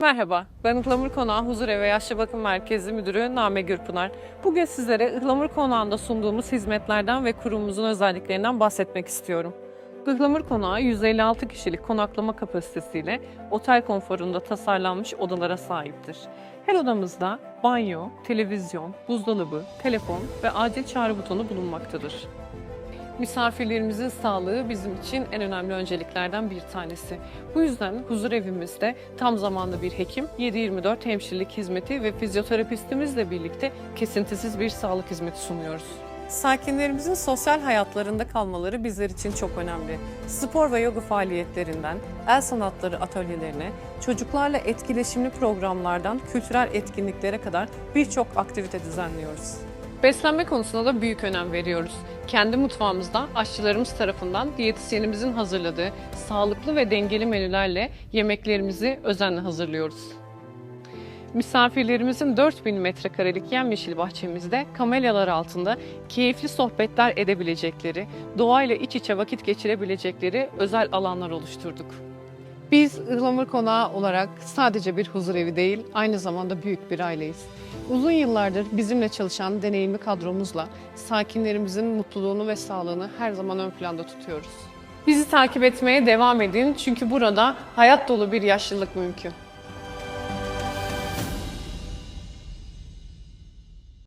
Merhaba, ben Ihlamur Konağı Huzur Evi Yaşlı Bakım Merkezi Müdürü Name Gürpınar. Bugün sizlere Ihlamur Konağı'nda sunduğumuz hizmetlerden ve kurumumuzun özelliklerinden bahsetmek istiyorum. Ihlamur Konağı 156 kişilik konaklama kapasitesiyle otel konforunda tasarlanmış odalara sahiptir. Her odamızda banyo, televizyon, buzdolabı, telefon ve acil çağrı butonu bulunmaktadır. Misafirlerimizin sağlığı bizim için en önemli önceliklerden bir tanesi. Bu yüzden huzur evimizde tam zamanlı bir hekim, 7-24 hemşirelik hizmeti ve fizyoterapistimizle birlikte kesintisiz bir sağlık hizmeti sunuyoruz. Sakinlerimizin sosyal hayatlarında kalmaları bizler için çok önemli. Spor ve yoga faaliyetlerinden, el sanatları atölyelerine, çocuklarla etkileşimli programlardan kültürel etkinliklere kadar birçok aktivite düzenliyoruz. Beslenme konusuna da büyük önem veriyoruz. Kendi mutfağımızda aşçılarımız tarafından diyetisyenimizin hazırladığı sağlıklı ve dengeli menülerle yemeklerimizi özenle hazırlıyoruz. Misafirlerimizin 4000 metrekarelik yemyeşil bahçemizde kamelyalar altında keyifli sohbetler edebilecekleri, doğayla iç içe vakit geçirebilecekleri özel alanlar oluşturduk. Biz Ihlamur Konağı olarak sadece bir huzur evi değil, aynı zamanda büyük bir aileyiz. Uzun yıllardır bizimle çalışan deneyimli kadromuzla sakinlerimizin mutluluğunu ve sağlığını her zaman ön planda tutuyoruz. Bizi takip etmeye devam edin çünkü burada hayat dolu bir yaşlılık mümkün.